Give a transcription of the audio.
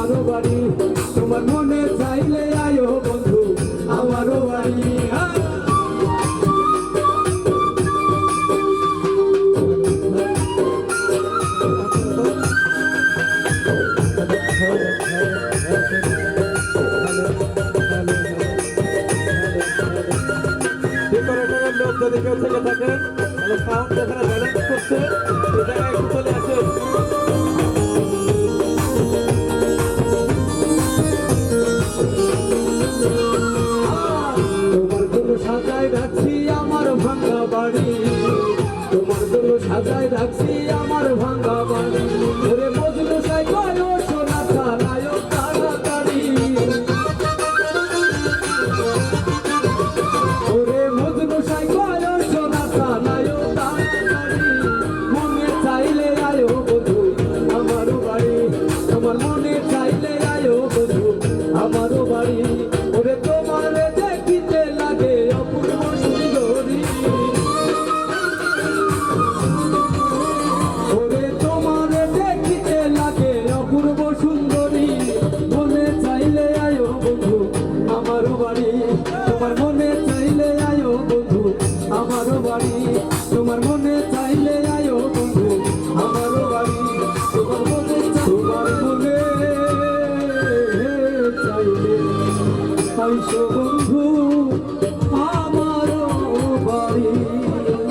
আমারও বাড়ি, তোমার মনে চাইলে আয়ো বন্ধু, আমারও বাড়ি। যদি কেউ থেকে থাকে, তাহলে সাউন্ড তোমার জন্য সাজায় রাখছি আমার ভাঙা বাড়ি। পাইছো বন্ধু?